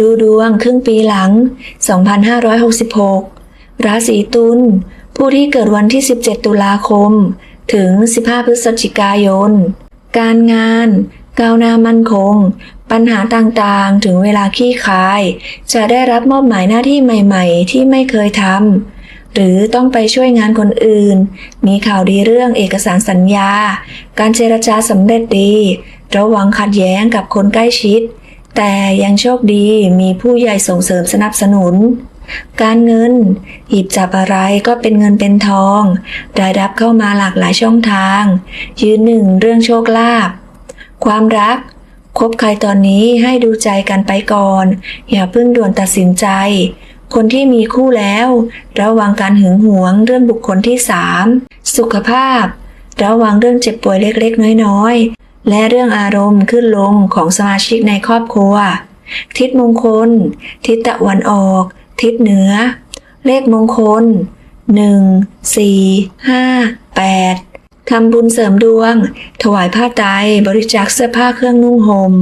ดูดวงครึ่งปีหลัง 2566 ราศีตุล ผู้ที่เกิดวันที่ 17 ตุลาคม ถึง 15 พฤศจิกายน การงานก้าวหน้ามั่นคง ปัญหาต่างๆ ถึงเวลาขี้คาย จะได้รับมอบหมายหน้าที่ใหม่ ๆ ที่ไม่เคยทำ หรือต้องไปช่วยงานคนอื่น มีข่าวดีเรื่องเอกสารสัญญา การเจรจาสำเร็จดี ระวังขัดแย้งกับคนใกล้ชิด แต่ยังโชคดีมีผู้ใหญ่ส่งเสริมสนับสนุน การเงิน หยิบจับอะไรก็เป็นเงินเป็นทองรายรับเข้ามาหลากหลายช่องทาง ยืนหนึ่งเรื่องโชคลาภความรักคบใครตอนนี้ให้ดูใจกันไปก่อน อย่าเพิ่งด่วนตัดสินใจ คนที่มีคู่แล้ว ระวังการหึงหวงเรื่องบุคคลที่สามสุขภาพ ระวังเรื่องเจ็บป่วยเล็กๆ น้อยๆ และเรื่องอารมณ์ขึ้นลงของสมาชิกในครอบครัว ทิศมงคล ทิศตะวันออก ทิศเหนือ เลขมงคล 1 4 5 8ทำบุญเสริมดวง ถวายผ้าไตรบริจาคเสื้อผ้าเครื่องนุ่งห่ม